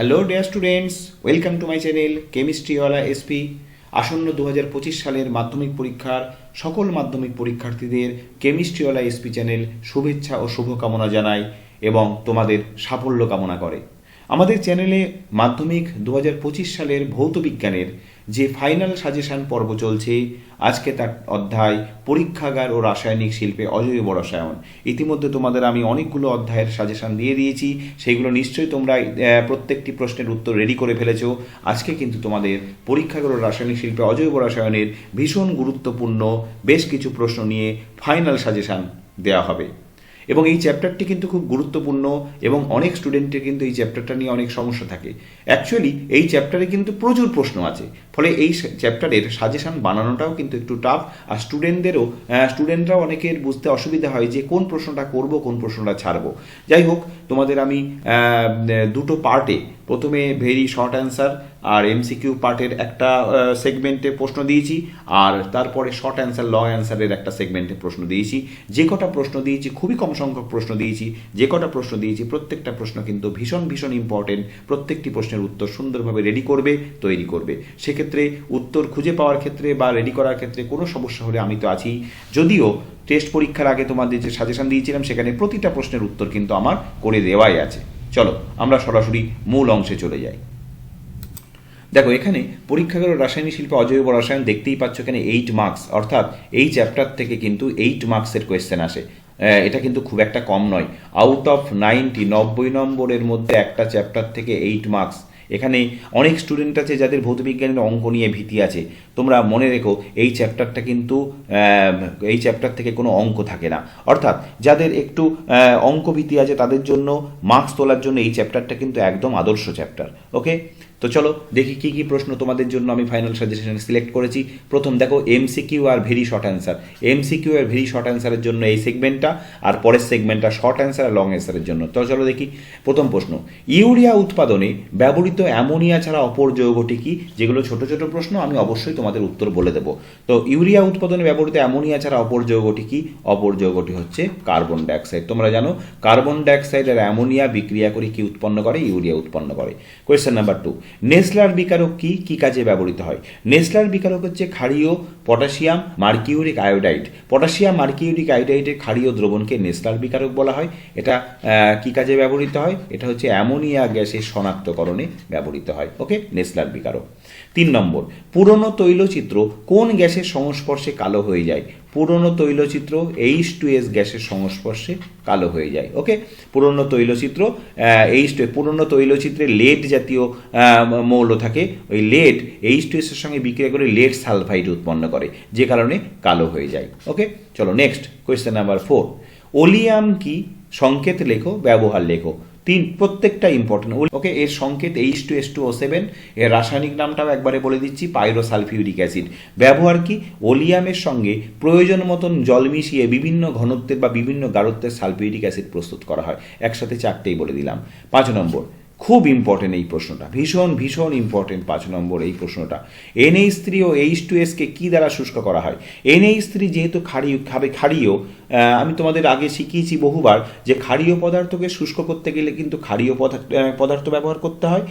Hello dear students welcome to my channel কেমিস্ট্রিওয়ালা SP আসন্ন দু পঁচিশ সালের মাধ্যমিক পরীক্ষার সকল মাধ্যমিক পরীক্ষার্থীদের কেমিস্ট্রিওয়ালা এসপি চ্যানেল শুভেচ্ছা ও শুভকামনা জানায় এবং তোমাদের সাফল্য কামনা করে। আমাদের চ্যানেলে মাধ্যমিক দু পঁচিশ সালের ভৌতবিজ্ঞানের যে ফাইনাল সাজেশন পর্ব চলছে, আজকে তার অধ্যায় পরীক্ষাগার ও রাসায়নিক শিল্পে অজৈব রসায়ন। ইতিমধ্যে তোমাদের আমি অনেকগুলো অধ্যায়ের সাজেশন দিয়ে দিয়েছি সেইগুলো নিশ্চয়ই তোমরা প্রত্যেকটি প্রশ্নের উত্তর রেডি করে ফেলেছো। আজকে কিন্তু তোমাদের পরীক্ষাগার ও রাসায়নিক শিল্পে অজৈব রসায়নের ভীষণ গুরুত্বপূর্ণ বেশ কিছু প্রশ্ন নিয়ে ফাইনাল সাজেশন দেওয়া হবে। এবং এই চ্যাপ্টারটি কিন্তু খুব গুরুত্বপূর্ণ এবং অনেক স্টুডেন্টের কিন্তু এই চ্যাপ্টারটা নিয়ে অনেক সমস্যা থাকে। অ্যাকচুয়ালি এই চ্যাপ্টারে কিন্তু প্রচুর প্রশ্ন আছে। ফলে এই চ্যাপ্টারের সাজেশান বানানোটাও কিন্তু একটু টাফ আর স্টুডেন্টদেরও স্টুডেন্টরাও অনেকের বুঝতে অসুবিধা হয় যে কোন প্রশ্নটা করব, কোন প্রশ্নটা ছাড়বো। যাই হোক, তোমাদের আমি দুটো পার্টে প্রথমে ভেরি শর্ট অ্যান্সার আর এমসিকিউ পার্টের একটা সেগমেন্টে প্রশ্ন দিয়েছি, আর তারপরে শর্ট অ্যান্সার লং অ্যান্সারের একটা সেগমেন্টে প্রশ্ন দিয়েছি। যে কটা প্রশ্ন দিয়েছি, খুবই কম সংখ্যক প্রশ্ন দিয়েছি, যে কটা প্রশ্ন দিয়েছি, প্রত্যেকটা প্রশ্ন কিন্তু ভীষণ ভীষণ ইম্পর্টেন্ট প্রত্যেকটি প্রশ্নের উত্তর সুন্দরভাবে রেডি করবে, তৈরি করবে। সেক্ষেত্রে উত্তর খুঁজে পাওয়ার ক্ষেত্রে বা রেডি করার ক্ষেত্রে কোনো সমস্যা হলে আমি তো আছি। যদিও টেস্ট পরীক্ষার আগে তোমাদের যে সাজেশন দিয়েছিলাম, সেখানে প্রতিটা প্রশ্নের উত্তর কিন্তু আমার করে দেওয়াই আছে। চলো, আমরা সরাসরি মূল অংশে চলে যাই। দেখো, এখানে পরীক্ষাগার রাসায়নিক শিল্পে অজৈব রসায়ন দেখতেই পাচ্ছ এখানে এইট মার্কস অর্থাৎ এই চ্যাপ্টার থেকে কিন্তু এইট মার্কসের কোয়েশ্চেন আসে। এটা কিন্তু খুব একটা কম নয়। আউট অফ নাইনটি নব্বই নম্বরের মধ্যে একটা চ্যাপ্টার থেকে এইট মার্কস এখানে অনেক স্টুডেন্ট আছে যাদের ভৌতবিজ্ঞানের অঙ্ক নিয়ে ভীতি আছে। তোমরা মনে রেখো, এই চ্যাপ্টারটা কিন্তু এই চ্যাপ্টার থেকে কোনো অঙ্ক থাকে না। অর্থাৎ যাদের একটু অঙ্ক ভীতি আছে তাদের জন্য মার্কস তোলার জন্য এই চ্যাপ্টারটা কিন্তু একদম আদর্শ চ্যাপ্টার ওকে তো চলো, দেখি কি কি প্রশ্ন তোমাদের জন্য আমি ফাইনাল সাজেশন সিলেক্ট করেছি। প্রথম দেখো এমসিকিউ আর ভেরি শর্ট অ্যান্সার এমসিকিউ আর ভেরি শর্ট অ্যান্সারের জন্য এই সেগমেন্টটা আর পরের সেগমেন্টটা শর্ট অ্যান্সার আর লং অ্যান্সারের জন্য। তো চলো দেখি, প্রথম প্রশ্ন। ইউরিয়া উৎপাদনে ব্যবহৃত অ্যামোনিয়া ছাড়া অপর যৌগটি কি? যেগুলো ছোট ছোট প্রশ্ন, আমি অবশ্যই তোমাদের উত্তর বলে দেবো। তো ইউরিয়া উৎপাদনে ব্যবহৃত অ্যামোনিয়া ছাড়া অপর যৌগটি কি? অপর যৌগটি হচ্ছে কার্বন ডাইঅক্সাইড। তোমরা জানো, কার্বন ডাইঅক্সাইড আর অ্যামোনিয়া বিক্রিয়া করে কি উৎপন্ন করে? ইউরিয়া উৎপন্ন করে। কোয়েশ্চেন নাম্বার টু নেসলার বিকারক কি? কি কাজে ব্যবহৃত হয়? নেসলার বিকারক হচ্ছে ক্ষারীয় potassium mercuric iodide. Potassium mercuric আয়োডাইডের ক্ষারীয় দ্রবণকে নেসলার বিকারক বলা হয়। এটা কি কাজে ব্যবহৃত হয়? এটা হচ্ছে অ্যামোনিয়া গ্যাসের শনাক্তকরণে ব্যবহৃত হয়। ওকে? নেসলার বিকারক। তিন নম্বর, পুরনো তৈলচিত্র কোন গ্যাসের সংস্পর্শে কালো হয়ে যায়? পুরনো তৈলচিত্র এইচ টু এস গ্যাসের সংস্পর্শে কালো হয়ে যায় ওকে পুরনো তৈলচিত্র এইচ টু পুরনো তৈলচিত্রে লেড জাতীয় মৌল থাকে। ওই লেড এইচ টু এসের সঙ্গে বিক্রিয়া করে লেড সালফাইড উৎপন্ন করে, যে কারণে কালো হয়ে যায় ওকে চলো next question number four oleum কি সংকেত লেখো, ব্যবহার লেখো? তিন, প্রত্যেকটা ইম্পর্টেন্ট ওকে, এর সংকেত H two S two O seven এর রাসায়নিক নামটাও একবারে বলে দিচ্ছি, পাইরোসালফিউরিক অ্যাসিড। ব্যবহার কি? ওলিয়ামের সঙ্গে প্রয়োজন মতন জল মিশিয়ে বিভিন্ন ঘনত্বের বা বিভিন্ন গাঢ়ত্বের সালফিউরিক অ্যাসিড প্রস্তুত করা হয়। একসাথে চারটেই বলে দিলাম। পাঁচ নম্বর খুব ইম্পর্টেন্ট এই প্রশ্নটা। ভীষণ ভীষণ ইম্পর্টেন্ট পাঁচ নম্বর এই প্রশ্নটা। এনএইচ থ্রি ও এইচ টু এসকে কী দ্বারা শুষ্ক করা হয়? এনএইচ থ্রি যেহেতু ক্ষারীয়, খাবে ক্ষারীয় আমি তোমাদের আগে শিখিয়েছি বহুবার যে ক্ষারীয় পদার্থকে শুষ্ক করতে গেলে কিন্তু ক্ষারীয় পদার্থ পদার্থ ব্যবহার করতে হয়।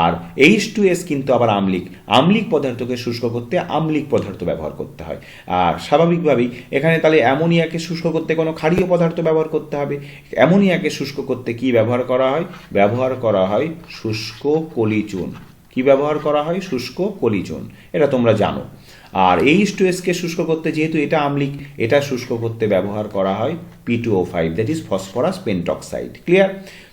আর এইচ টু এস কিন্তু আবার আম্লিক। আম্লিক পদার্থকে শুষ্ক করতে আম্লিক পদার্থ ব্যবহার করতে হয়। আর স্বাভাবিকভাবেই এখানে তাহলে অ্যামোনিয়াকে শুষ্ক করতে কোনো ক্ষারীয় পদার্থ ব্যবহার করতে হবে। অ্যামোনিয়াকে শুষ্ক করতে কি ব্যবহার করা হয়? ব্যবহার করা হয় শুষ্ক কলিচুন। কি ব্যবহার করা হয়? শুষ্ক কলিচুন। এটা তোমরা জানো। আর এইচ টু শুষ্ক করতে যেহেতু এটা আম্লিক, এটা শুষ্ক করতে ব্যবহার করা হয় P two O five that is phosphorus pentoxide clear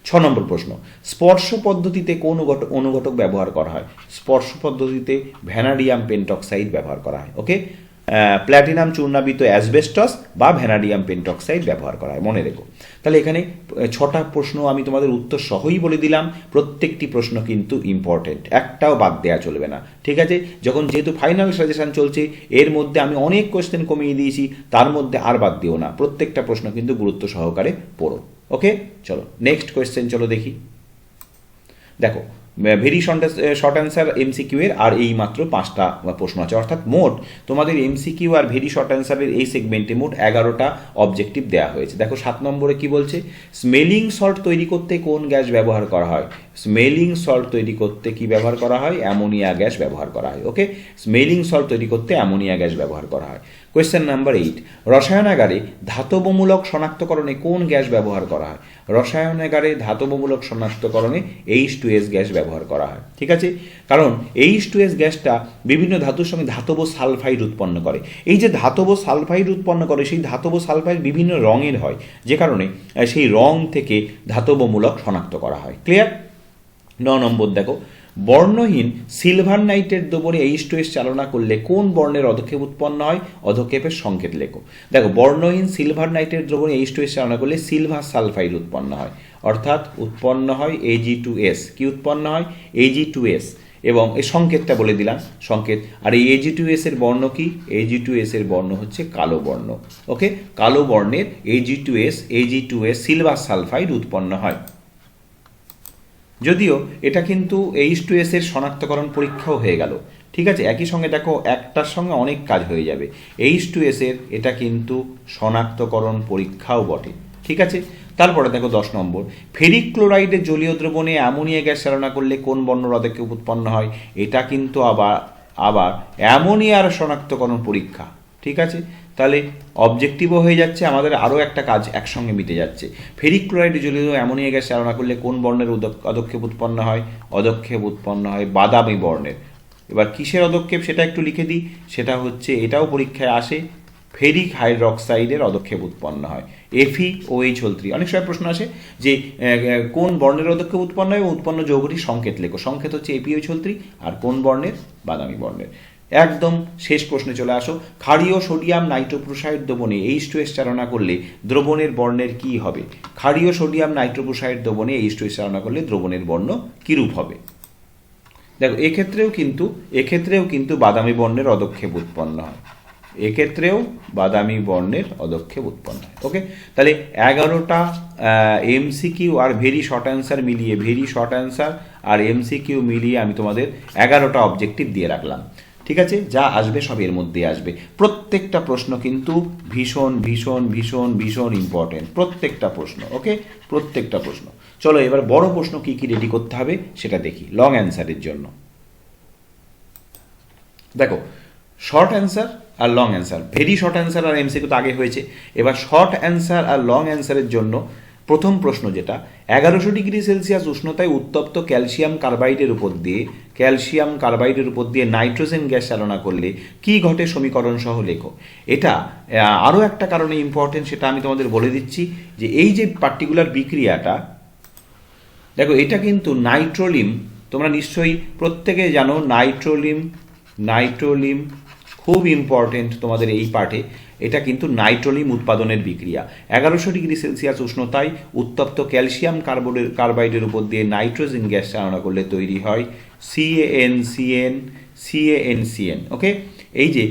ছ নম্বর প্রশ্ন। স্পর্শ পদ্ধতিতে কোন অনুঘটক ব্যবহার করা হয়? স্পর্শ পদ্ধতিতে ভ্যানাডিয়াম পেন্টক্সাইড ব্যবহার করা হয়। ওকে প্ল্যাটিনাম চূর্ণাবিত অ্যাসবেস্টস বা ভ্যানাডিয়াম পেন্টক্সাইড ব্যবহার করা হয়। মনে রেখো। তাহলে এখানে ছটা প্রশ্ন আমি তোমাদের উত্তর সহই বলে দিলাম। প্রত্যেকটি প্রশ্ন কিন্তু ইম্পর্টেন্ট একটাও বাদ দেওয়া চলবে না। ঠিক আছে? যখন যেহেতু ফাইনাল সাজেশন চলছে, এর মধ্যে আমি অনেক কোয়েশ্চেন কমিয়ে দিয়েছি, তার মধ্যে আর বাদ দিও না। প্রত্যেকটা প্রশ্ন কিন্তু গুরুত্ব সহকারে পড়ো। ওকে চলো নেক্সট কোয়েশ্চেন চলো দেখি। দেখো ভেরি শর্ট অ্যান্সার এমসিকিউ এর, আর এই মাত্র পাঁচটা প্রশ্ন আছে। অর্থাৎ মোট তোমাদের এমসিকিউ আর ভেরি শর্ট অ্যান্সারের এই সেগমেন্টে মোট এগারোটা অবজেক্টিভ দেওয়া হয়েছে। দেখো, সাত নম্বরে কি বলছে? স্মেলিং সল্ট তৈরি করতে কোন গ্যাস ব্যবহার করা হয়? স্মেলিং সল্ট তৈরি করতে কি ব্যবহার করা হয়? অ্যামোনিয়া গ্যাস ব্যবহার করা হয়। ওকে স্মেলিং সল্ট তৈরি করতে অ্যামোনিয়া গ্যাস ব্যবহার করা হয়। কোয়েশ্চেন নাম্বার এইট রসায়নাগারে ধাতবমূলক শনাক্তকরণে কোন গ্যাস ব্যবহার করা হয়? রসায়নাগারে ধাতবমূলক শনাক্তকরণে এইচ টু এস গ্যাস ব্যবহার করা হয়। ঠিক আছে? কারণ এইচ টু এস গ্যাসটা বিভিন্ন ধাতুর সঙ্গে ধাতব সালফাইড উৎপন্ন করে। এই যে ধাতব সালফাইড উৎপন্ন করে, সেই ধাতব সালফাইড বিভিন্ন রঙের হয়। যে কারণে সেই রং থেকে ধাতবমূলক শনাক্ত করা হয়। ক্লিয়ার ন নম্বর দেখো। বর্ণহীন সিলভার নাইটের দ্রবণে এইচ টু এস চালনা করলে কোন বর্ণের অধক্ষেপ উৎপন্ন হয়? অধক্ষেপের সংকেত লেখো। দেখো, বর্ণহীন সিলভার নাইটের দ্রবণে এইচ টু এস চালনা করলে সিলভার সালফাইড উৎপন্ন হয়। অর্থাৎ উৎপন্ন হয় এজি টু এস কি উৎপন্ন হয়? এজি টু এস এবং এই সংকেতটা বলে দিলাম, সংকেত। আর এই এজি টু এস এর বর্ণ কি? এজি টু এস এর বর্ণ হচ্ছে কালো বর্ণ। ওকে? কালো বর্ণের AG two S AG two S silver sulphide উৎপন্ন হয়। যদিও এটা কিন্তু এইচ টু এস এর শনাক্তকরণ পরীক্ষাও হয়ে গেল। ঠিক আছে? একই সঙ্গে দেখো, একটার সঙ্গে অনেক কাজ হয়ে যাবে। এইচ টু এস এর এটা কিন্তু শনাক্তকরণ পরীক্ষাও বটে। ঠিক আছে? তারপরে দেখো দশ নম্বর। ফেরিক ক্লোরাইডের জলীয় দ্রবণে অ্যামোনিয়া গ্যাস চালনা করলে কোন বর্ণ রদেকে উৎপন্ন হয়? এটা কিন্তু আবার আবার অ্যামোনিয়ার শনাক্তকরণ পরীক্ষা। ঠিক আছে? তাহলে অবজেক্টিভও হয়ে যাচ্ছে, আমাদের আরও একটা কাজ একসঙ্গে মিটে যাচ্ছে। ফেরিক ক্লোরাইড জলীয় অ্যামোনিয়া গ্যাস চালনা করলে কোন বর্ণের অদক্ষেপ উৎপন্ন হয়? অদক্ষেপ উৎপন্ন হয় বাদামি বর্ণের। এবার কিসের অদক্ষেপ সেটা একটু লিখে দিই। সেটা হচ্ছে এটাও পরীক্ষায় আসে, ফেরিক হাইড্রক্সাইডের অদক্ষেপ উৎপন্ন হয়। এফি ও এইচ হোল থ্রি অনেক সময় প্রশ্ন আসে যে কোন বর্ণের অদক্ষেপ উৎপন্ন হয় এবং উৎপন্ন যৌগটির সংকেত লেখো। সংকেত হচ্ছে এপি এইচ হোল থ্রি আর কোন বর্ণের? বাদামি বর্ণের। একদম শেষ প্রশ্নে চলে আসো। ক্ষারীয় সোডিয়াম নাইট্রোপ্রোসাইড দ্রবণে এইচ টু এস চালনা করলে দ্রবণের বর্ণের কি হবে? ক্ষারীয় সোডিয়াম নাইট্রোপ্রোসাইড দ্রবণে এইচ টু এস চালনা করলে দ্রবণের বর্ণ কিরূপ হবে? দেখো, এক্ষেত্রেও কিন্তু এক্ষেত্রেও কিন্তু বাদামি বর্ণের অদক্ষেপ উৎপন্ন হয়। এক্ষেত্রেও বাদামি বর্ণের অদক্ষেপ উৎপন্ন হয়। ওকে তাহলে এগারোটা এমসিকিউ আর ভেরি শর্ট অ্যান্সার মিলিয়ে ভেরি শর্ট অ্যান্সার আর এমসিকিউ মিলিয়ে আমি তোমাদের এগারোটা অবজেক্টিভ দিয়ে রাখলাম। ঠিক আছে? যা আসবে সব এর মধ্যে আসবে। প্রত্যেকটা প্রশ্ন কিন্তু ভীষণ ভীষণ ভীষণ ভীষণ ইম্পর্টেন্ট প্রত্যেকটা প্রশ্ন ওকে প্রত্যেকটা প্রশ্ন। চলো এবার বড় প্রশ্ন কি কি রেডি করতে হবে সেটা দেখি লং অ্যান্সারের জন্য। দেখো শর্ট অ্যান্সার আর long answer very short answer আর এমসিকিউ তো আগে হয়েছে। এবার শর্ট অ্যান্সার আর লং অ্যান্সারের জন্য প্রথম প্রশ্ন যেটা, এগারোশো ডিগ্রি সেলসিয়াস উষ্ণতায় উত্তপ্ত ক্যালসিয়াম কার্বাইডের উপর দিয়ে, ক্যালসিয়াম কার্বাইডের উপর দিয়ে নাইট্রোজেন গ্যাস চালনা করলে কি ঘটে সমীকরণ সহ লেখো। এটা আরও একটা কারণে ইম্পর্টেন্ট সেটা আমি তোমাদের বলে দিচ্ছি যে এই যে পার্টিকুলার বিক্রিয়াটা, দেখো এটা কিন্তু নাইট্রোলিম, তোমরা নিশ্চয়ই প্রত্যেকে জানো নাইট্রোলিম নাইট্রোলিম খুব ইম্পর্টেন্ট তোমাদের এই পার্টে। এটা কিন্তু নাইট্রোলিম উৎপাদনের বিক্রিয়া। এগারোশো ডিগ্রি সেলসিয়াস উষ্ণতায় উত্তপ্ত ক্যালসিয়াম কার্বোনের কার্বাইডের উপর দিয়ে নাইট্রোজেন গ্যাস চালনা করলে তৈরি হয় CAN CN CAN CN okay এই যে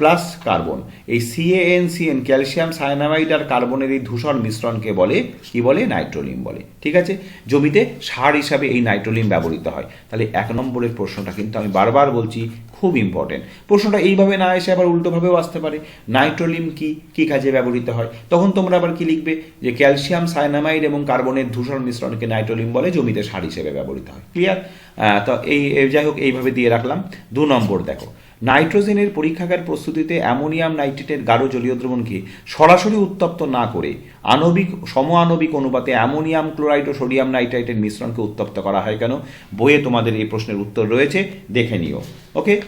প্লাস কার্বন এই সিএএন সিএন ক্যালসিয়াম সায়ানামাইড আর কার্বনের এই ধূসর মিশ্রণকে বলে, কি বলে? নাইট্রোলিম বলে। ঠিক আছে? জমিতে সার হিসাবে এই নাইট্রোলিম ব্যবহৃত হয়। তাহলে এক নম্বরের প্রশ্নটা কিন্তু আমি বারবার বলছি খুব ইম্পর্টেন্ট প্রশ্নটা এইভাবে না এসে আবার উল্টোভাবেও আসতে পারে। নাইট্রোলিম কি? কি কাজে ব্যবহৃত হয়? তখন তোমরা আবার কি লিখবে? যে ক্যালসিয়াম সাইনামাইড এবং কার্বনের ধূসর মিশ্রণকে নাইট্রোলিম বলে জমিতে সার হিসেবে ব্যবহৃত হয়। ক্লিয়ার তো এই এই যাই হোক, এইভাবে দিয়ে রাখলাম। দু নম্বর দেখো। নাইট্রোজেনের পরীক্ষাগার প্রস্তুতিতে অ্যামোনিয়াম নাইট্রেটের গাঢ় জলীয় দ্রবণকে সরাসরি উত্তপ্ত না করে আণবিক সম আণবিক অনুপাতে অ্যামোনিয়াম ক্লোরাইড ও সোডিয়াম নাইট্রাইটের মিশ্রণকে উত্তপ্ত করা হয় কেন? বইয়ে তোমাদের এই প্রশ্নের উত্তর রয়েছে, দেখে নিও। ওকে?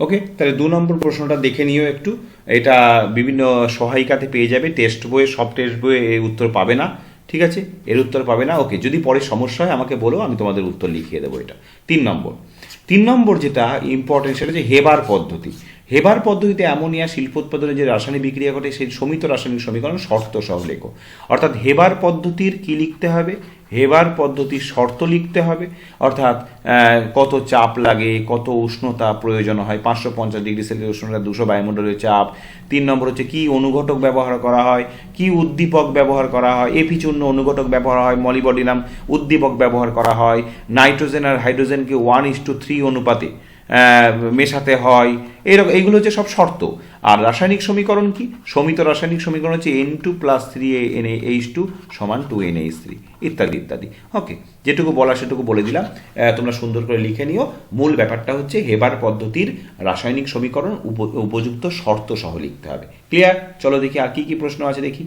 ওকে? তাহলে দু নম্বর প্রশ্নটা দেখে নিও একটু। এটা বিভিন্ন সহায়িকাতে পেয়ে যাবে। টেস্ট বইয়ে, সব টেস্ট বইয়ে এই উত্তর পাবে না। ঠিক আছে? এর উত্তর পাবে না? ওকে, যদি পরে সমস্যা হয়, আমাকে বলো, আমি তোমাদের উত্তর লিখিয়ে দেবো এটা। তিন নম্বর। তিন নম্বর যেটা ইম্পর্টেন্ট সেটা যে হেবার পদ্ধতি। হেবার পদ্ধতিতে অ্যামোনিয়া শিল্প উৎপাদনে যে রাসায়নিক বিক্রিয়া ঘটে, সেই সমিত রাসায়নিক সমীকরণ শর্ত সহ লেখো অর্থাৎ হেবার পদ্ধতির কি লিখতে হবে? হেবার পদ্ধতির শর্ত লিখতে হবে। অর্থাৎ কত চাপ লাগে, কত উষ্ণতা প্রয়োজন হয়, পাঁচশো পঞ্চাশ ডিগ্রি সেলসিয়াস উষ্ণতা, দুশো বায়ুমণ্ডলের চাপ। তিন নম্বর হচ্ছে কি অনুঘটক ব্যবহার করা হয়, কি উদ্দীপক ব্যবহার করা হয় এফি চূর্ণ অনুঘটক ব্যবহার হয়, মলিবডিনাম উদ্দীপক ব্যবহার করা হয়, নাইট্রোজেন আর হাইড্রোজেনকে ওয়ান ইস টু থ্রি অনুপাতে। মেশাতে হয়। এরকম এইগুলো হচ্ছে সব শর্ত। আর রাসায়নিক সমীকরণ কি? সমিত রাসায়নিক সমীকরণ হচ্ছে N two plus three N H two সমান টু এন এইচ থ্রি ইত্যাদি ইত্যাদি। ওকে যেটুকু বলা সেটুকু বলে দিলাম। তোমরা সুন্দর করে লিখে নিও। মূল ব্যাপারটা হচ্ছে হেবার পদ্ধতির রাসায়নিক সমীকরণ উপ- উপযুক্ত শর্ত সহ লিখতে হবে। ক্লিয়ার চলো দেখি আর কি কি প্রশ্ন আছে দেখি।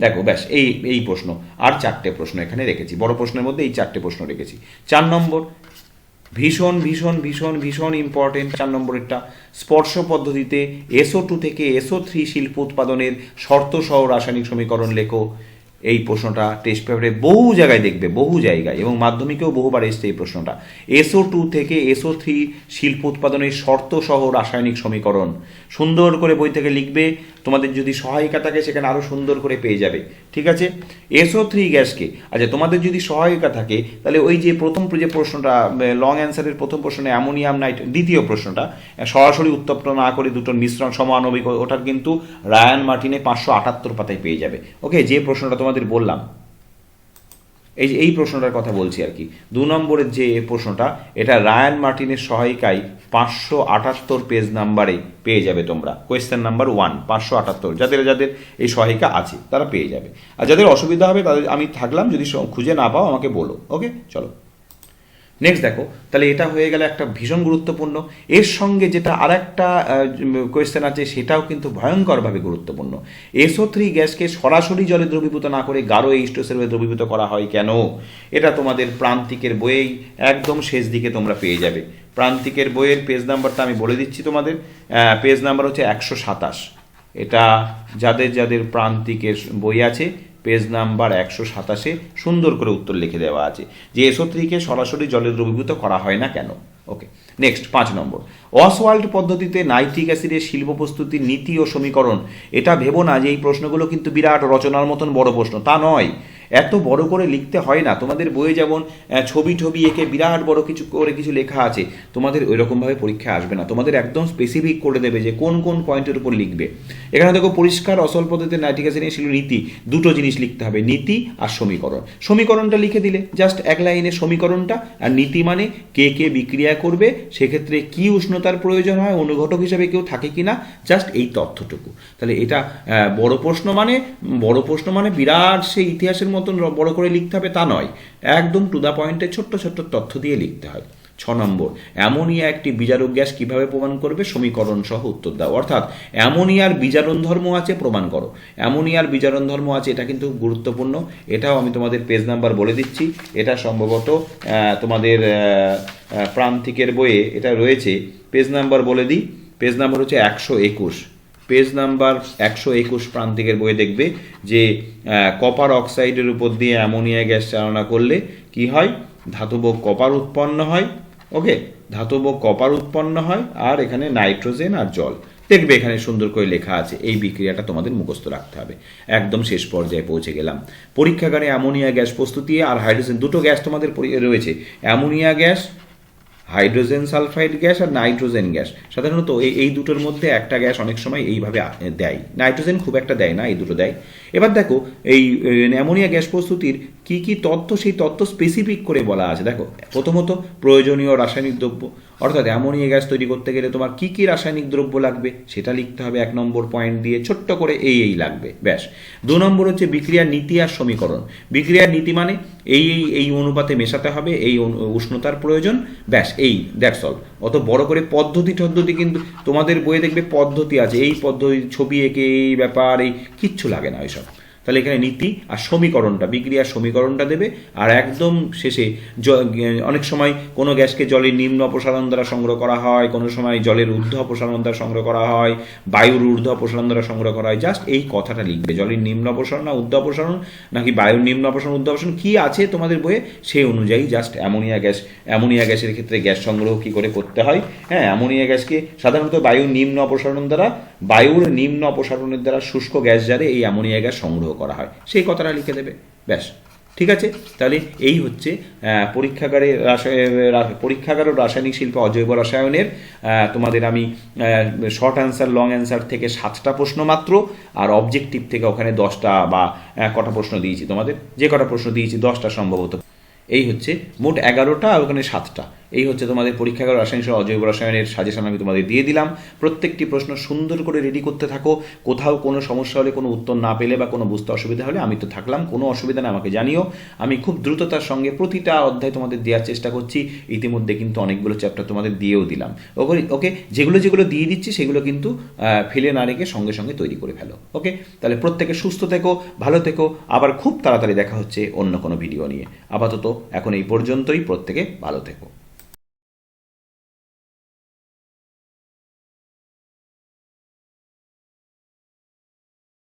দেখো, ব্যাস, এই এই প্রশ্ন। আর চারটে প্রশ্ন এখানে রেখেছি। বড় প্রশ্নের মধ্যে এই চারটে প্রশ্ন রেখেছি। চার নম্বর ভীষণ ভীষণ ভীষণ ভীষণ ইম্পর্টেন্ট চার নম্বরেরটা। স্পর্শ পদ্ধতিতে এসও টু থেকে এসও থ্রি শিল্প উৎপাদনের শর্ত সহ রাসায়নিক সমীকরণ লেখো। এই প্রশ্নটা টেস্ট পেপারে বহু জায়গায় দেখবে, বহু জায়গায়, এবং মাধ্যমিকেও বহুবার এসছে এই প্রশ্নটা। এসও টু থেকে এসও থ্রি শিল্প উৎপাদনের শর্ত সহ রাসায়নিক সমীকরণ। সুন্দর করে বই থেকে লিখবে তোমাদের যদি সহায়িকা থাকে, সেখানে আরও সুন্দর করে পেয়ে যাবে। ঠিক আছে? এসও থ্রি গ্যাসকে। আচ্ছা তোমাদের যদি সহায়িকা থাকে, তাহলে ওই যে প্রথম যে প্রশ্নটা লং অ্যান্সারের প্রথম প্রশ্নে অ্যামোনিয়াম নাইট দ্বিতীয় প্রশ্নটা সরাসরি উত্তপ্ত না করে দুটো মিশ্রণ সমানবিক ওটার কিন্তু রায়ান মার্টিনে পাঁচশো আটাত্তর পাতায় পেয়ে যাবে। ওকে যে প্রশ্নটা তোমাদের বললাম। এই যে, এই প্রশ্নটার কথা বলছি আর কি। দু নম্বরের যে প্রশ্নটা, এটা রায়ান মার্টিনের সহায়িকায় পাঁচশো আটাত্তর পেজ নাম্বারে পেয়ে যাবে তোমরা। কোয়েশ্চেন নাম্বার ওয়ান পাঁচশো আটাত্তর। যাদের যাদের এই সহায়িকা আছে, তারা পেয়ে যাবে। আর যাদের অসুবিধা হবে, তাদের, আমি থাকলাম, যদি খুঁজে না পাও, আমাকে বলো ওকে চলো। নেক্সট দেখো, তাহলে এটা হয়ে গেল একটা ভীষণ গুরুত্বপূর্ণ। এর সঙ্গে যেটা আর একটা কোয়েশ্চেন আছে, সেটাও কিন্তু ভয়ঙ্করভাবে গুরুত্বপূর্ণ। এসও থ্রি গ্যাসকে সরাসরি জলে দ্রবীভূত না করে গাঢ় এইস্টোসের দ্রবীভূত করা হয় কেন? এটা তোমাদের প্রান্তিকের বইয়েই একদম শেষ দিকে তোমরা পেয়ে যাবে। প্রান্তিকের বইয়ের পেজ নাম্বারটা আমি বলে দিচ্ছি তোমাদের। পেজ নাম্বার হচ্ছে একশো সাতাশ। এটা যাদের যাদের প্রান্তিকের বই আছে পেজ নাম্বার একশো সাতাশে সুন্দর করে উত্তর লিখে দেওয়া আছে যে এসো থ্রিকে সরাসরি জলে দ্রবীভূত করা হয় না কেন? ওকে নেক্সট পাঁচ নম্বর। অসওয়াল্ড পদ্ধতিতে নাইট্রিক অ্যাসিডের শিল্প প্রস্তুতির নীতি ও সমীকরণ। এটা ভেবো না যে এই প্রশ্নগুলো কিন্তু বিরাট রচনার মতন বড় প্রশ্ন। তা নয়। এত বড় করে লিখতে হয় না। তোমাদের বইয়ে যেমন ছবি ছবি এঁকে বিরাট বড় কিছু করে কিছু লেখা আছে, তোমাদের ওইরকমভাবে পরীক্ষা আসবে না। তোমাদের একদম স্পেসিফিক করে দেবে যে কোন কোন পয়েন্টের উপর লিখবে। এখানে দেখো, পরিষ্কার অসল পদ্ধতিতে নাইট্রিক অ্যাসিডের শিল্প নীতি, দুটো জিনিস লিখতে হবে, নীতি আর সমীকরণ। সমীকরণটা লিখে দিলে জাস্ট এক লাইনে সমীকরণটা, আর নীতি মানে কে কে বিক্রিয়া করবে, সেক্ষেত্রে কি উষ্ণতার প্রয়োজন হয়, অনুঘটক হিসেবে কেউ থাকে কি না জাস্ট এই তথ্যটুকু। তাহলে এটা বড় প্রশ্ন মানে বড় প্রশ্ন মানে বিরাট সেই ইতিহাসের মতন বড় করে লিখতে হবে তা নয়। একদম টু দ্য পয়েন্টে ছোট্ট ছোট্ট তথ্য দিয়ে লিখতে হয়। ছ নম্বর অ্যামোনিয়া একটি বিজারক গ্যাস কীভাবে প্রমাণ করবে? সমীকরণ সহ উত্তর দাও। অর্থাৎ অ্যামোনিয়ার বিজারণ ধর্ম আছে, প্রমাণ করো। অ্যামোনিয়ার বিজারণ ধর্ম আছে, এটা কিন্তু গুরুত্বপূর্ণ। এটাও আমি তোমাদের পেজ নাম্বার বলে দিচ্ছি। এটা সম্ভবত তোমাদের প্রান্তিকের বইয়ে এটা রয়েছে। পেজ নাম্বার বলে দিই। পেজ নাম্বার হচ্ছে একশো একুশ। পেজ নাম্বার একশো একুশ প্রান্তিকের বইয়ে দেখবে যে কপার অক্সাইডের উপর দিয়ে অ্যামোনিয়া গ্যাস চালনা করলে কি হয়? ধাতব কপার উৎপন্ন হয়। ওকে ধাতব কপার উৎপন্ন হয় আর এখানে নাইট্রোজেন আর জল। দেখবে এখানে সুন্দর করে লেখা আছে, এই বিক্রিয়াটা তোমাদের মুখস্থ রাখতে হবে। একদম শেষ পর্যায়ে পৌঁছে গেলাম। পরীক্ষাগারে অ্যামোনিয়া গ্যাস প্রস্তুতি আর হাইড্রোজেন, দুটো গ্যাস তোমাদের রয়েছে। Ammonia gas hydrogen sulphide gas আর নাইট্রোজেন গ্যাস। সাধারণত এই এই দুটোর মধ্যে একটা গ্যাস অনেক সময় এইভাবে দেয়। নাইট্রোজেন খুব একটা দেয় না, এই দুটো দেয়। এবার দেখো, এই অ্যামোনিয়া গ্যাস প্রস্তুতির কি কি তথ্য সেই তথ্য স্পেসিফিক করে বলা আছে। দেখো, প্রথমত প্রয়োজনীয় রাসায়নিক দ্রব্য অর্থাৎ অ্যামোনিয়া গ্যাস তৈরি করতে গেলে তোমার কি কি রাসায়নিক দ্রব্য লাগবে সেটা লিখতে হবে, এক নম্বর পয়েন্ট দিয়ে ছোট্ট করে এই এই লাগবে, ব্যাস। দু নম্বর হচ্ছে বিক্রিয়ার নীতি আর সমীকরণ। বিক্রিয়ার নীতি মানে এই এই এই অনুপাতে মেশাতে হবে, এই উষ্ণতার প্রয়োজন, ব্যাস, এই দ্যাটস অল অত বড় করে পদ্ধতি টদ্ধতি কিন্তু তোমাদের বইয়ে দেখবে পদ্ধতি আছে, এই পদ্ধতি, ছবি এঁকে, এই ব্যাপার, এই কিচ্ছু লাগে না ওইসব। তাহলে এখানে নীতি আর সমীকরণটা বিক্রিয়ার সমীকরণটা দেবে। আর একদম শেষে অনেক সময় কোনো গ্যাসকে জলের নিম্ন অপসারণ দ্বারা সংগ্রহ করা হয়, কোনো সময় জলের ঊর্ধ্ব অপসারণ দ্বারা সংগ্রহ করা হয়, বায়ুর ঊর্ধ্ব অপসারণ দ্বারা সংগ্রহ করা হয়। জাস্ট এই কথাটা লিখবে, জলের নিম্ন অপসারণ না ঊর্ধ্ব অপসারণ, নাকি বায়ুর নিম্ন অপসারণ, ঊর্ধ্ব অপসারণ, কী আছে তোমাদের বইয়ে? সেই অনুযায়ী জাস্ট অ্যামোনিয়া গ্যাস, অ্যামোনিয়া গ্যাসের ক্ষেত্রে গ্যাস সংগ্রহ কী করে করতে হয়? হ্যাঁ অ্যামোনিয়া গ্যাসকে সাধারণত বায়ুর নিম্ন অপসারণ দ্বারা, বায়ুর নিম্ন অপসারণের দ্বারা শুষ্ক গ্যাস জারে এই অ্যামোনিয়া গ্যাস সংগ্রহ করা হয়। সেই কথাটা লিখে দেবে। ব্যাস। ঠিক আছে? তাহলে এই হচ্ছে পরীক্ষাগারে পরীক্ষাগার ও রাসায়নিক শিল্প, অজৈব রসায়নের তোমাদের আমি শর্ট অ্যান্সার লং অ্যান্সার থেকে সাতটা প্রশ্ন মাত্র, আর অবজেক্টিভ থেকে ওখানে দশটা বা কটা প্রশ্ন দিয়েছি তোমাদের। যে কটা প্রশ্ন দিয়েছি, দশটা সম্ভবত। এই হচ্ছে মোট এগারোটা, আর ওখানে সাতটা। এই হচ্ছে তোমাদের পরীক্ষাগার রাসায়নিক সহ অজৈব রসায়নের সাজেশন আমি তোমাদের দিয়ে দিলাম। প্রত্যেকটি প্রশ্ন সুন্দর করে রেডি করতে থাকো। কোথাও কোনো সমস্যা হলে কোনো উত্তর না পেলে বা কোনো বুঝতে অসুবিধা হলে আমি তো থাকলাম, কোনো অসুবিধা নেই, আমাকে জানিও। আমি খুব দ্রুততার সঙ্গে প্রতিটা অধ্যায় তোমাদের দেওয়ার চেষ্টা করছি, ইতিমধ্যে কিন্তু অনেকগুলো চ্যাপ্টার তোমাদের দিয়েও দিলাম। ওকে ওকে, যেগুলো যেগুলো দিয়ে দিচ্ছি, সেগুলো কিন্তু ফেলে না রেখে সঙ্গে সঙ্গে তৈরি করে ফেলো, ওকে? তাহলে প্রত্যেকে সুস্থ থেকো, ভালো থেকো। আবার খুব তাড়াতাড়ি দেখা হচ্ছে অন্য কোনো ভিডিও নিয়ে। আপাতত এখন এই পর্যন্তই, প্রত্যেকে ভালো থেকো।